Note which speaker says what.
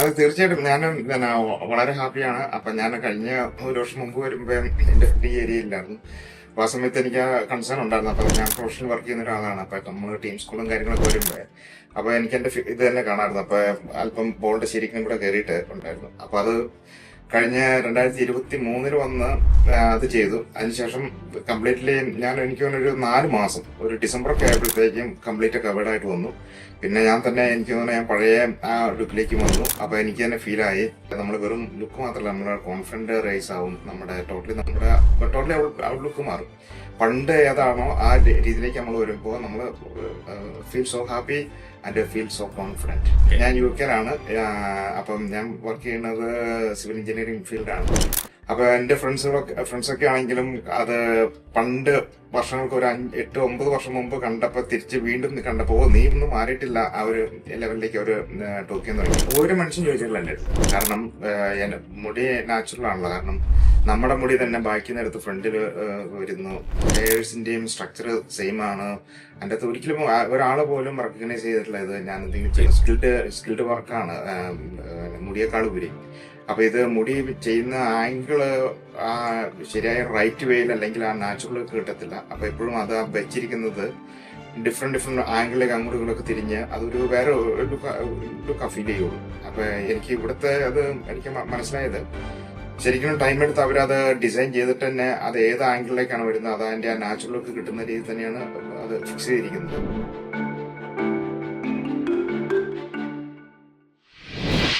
Speaker 1: അത് തീർച്ചയായിട്ടും ഞാൻ വളരെ ഹാപ്പിയാണ്. അപ്പൊ ഞാൻ കഴിഞ്ഞ ഒരു വർഷം മുമ്പ് വരുമ്പോ എന്റെ ഈ ഏരിയയിലായിരുന്നു അപ്പൊ ആ സമയത്ത് എനിക്ക് ആ കൺസേൺ ഉണ്ടായിരുന്നു. അപ്പൊ ഞാൻ പ്രൊഫഷണൽ വർക്ക് ചെയ്യുന്ന ഒരാളാണ്. അപ്പൊ നമ്മൾ ടീം സ്കൂളും കാര്യങ്ങളൊക്കെ വരുമ്പോ അപ്പൊ എനിക്ക് എന്റെ ഇത് തന്നെ കാണാമായിരുന്നു. അപ്പൊ അല്പം ബോളിന്റെ ശരിക്കും കൂടെ കയറിയിട്ട് ഉണ്ടായിരുന്നു. അപ്പൊ അത് കഴിഞ്ഞ രണ്ടായിരത്തി ഇരുപത്തി മൂന്നിൽ വന്ന് അത് ചെയ്തു. അതിനുശേഷം കംപ്ലീറ്റ്ലി ഞാൻ എനിക്ക് ഒരു നാല് മാസം ഒരു ഡിസംബർ ഒക്കെ ആയപ്പോഴത്തേക്കും കംപ്ലീറ്റ് കവേർഡ് ആയിട്ട് വന്നു. പിന്നെ ഞാൻ തന്നെ എനിക്ക് തോന്നുന്നു ഞാൻ പഴയ ആ ലുക്കിലേക്ക് വന്നു. അപ്പോൾ എനിക്ക് തന്നെ ഫീലായി നമ്മൾ വെറും ലുക്ക് മാത്രമല്ല നമ്മുടെ കോൺഫിഡന്റ് റേസ് ആവും. നമ്മുടെ ടോട്ടലി നമ്മുടെ ടോട്ടലി ഔട്ട്ലുക്ക് മാറും. പണ്ട് ഏതാണോ ആ രീതിയിലേക്ക് നമ്മൾ വരുമ്പോൾ നമ്മൾ feel so happy and feel so confident ഞാൻ യു കെയിലാണ് അപ്പം ഞാൻ വർക്ക് ചെയ്യുന്നത് സിവിൽ എഞ്ചിനീയറിംഗ് ഫീൽഡാണ്. അപ്പൊ എന്റെ ഫ്രണ്ട്സുകളൊക്കെ ഫ്രണ്ട്സൊക്കെ ആണെങ്കിലും അത് പണ്ട് വർഷങ്ങൾക്ക് ഒരു അഞ്ച് എട്ട് ഒമ്പത് വർഷം മുമ്പ് കണ്ടപ്പോൾ തിരിച്ച് വീണ്ടും കണ്ടപ്പോൾ "ഓ, നീ ഒന്നും മാറിയിട്ടില്ല. ആ ഒരു ലെവലിലേക്ക് ഒരു ടോക്കിയെന്ന് പറയുന്നത് ഒരു മനുഷ്യൻ ചോദിച്ചിട്ടില്ല എന്റെ അടുത്ത്. കാരണം മുടി നാച്ചുറൽ ആണല്ലോ. കാരണം നമ്മുടെ മുടി തന്നെ ബാക്കി നേരത്ത് ഫ്രണ്ടിൽ വരുന്നു. ഹെയർസിന്റെയും സ്ട്രക്ചർ സെയിം ആണ്. എന്റെ അകത്ത് ഒരിക്കലും ഒരാൾ പോലും റെക്കഗ്നൈസ് ചെയ്തിട്ടില്ല ഇത്. ഞാൻ എന്തെങ്കിലും സ്കിൽഡ് സ്കിൽഡ് വർക്കാണ് മുടിയേക്കാൾ ഉപരി അപ്പൊ ഇത് മുടി ചെയ്യുന്ന ആംഗിൾ ആ ശരിയായ റൈറ്റ് വേയിൽ അല്ലെങ്കിൽ ആ നാച്ചുറൽ കിട്ടത്തില്ല. അപ്പൊ എപ്പോഴും അത് വെച്ചിരിക്കുന്നത് ഡിഫറെന്റ് ഡിഫറെന്റ് ആംഗിളിലേക്ക് അങ്ങോട്ടും ഇങ്ങോട്ടൊക്കെ തിരിഞ്ഞ് അതൊരു വേറെ ലുക്ക് ഫീൽ ചെയ്യുള്ളൂ അപ്പൊ എനിക്ക് ഇവിടുത്തെ അത് എനിക്ക് മനസ്സിലായത് ശരിക്കും ടൈം എടുത്ത് അവരത് ഡിസൈൻ ചെയ്തിട്ട് തന്നെ അത് ഏത് ആംഗിളിലേക്കാണ് വരുന്നത്? അത് അതിന്റെ ആ നാച്ചുറൽ ലുക്ക് കിട്ടുന്ന രീതിയിൽ തന്നെയാണ് അത് ഫിക്സ് ചെയ്തിരിക്കുന്നത്.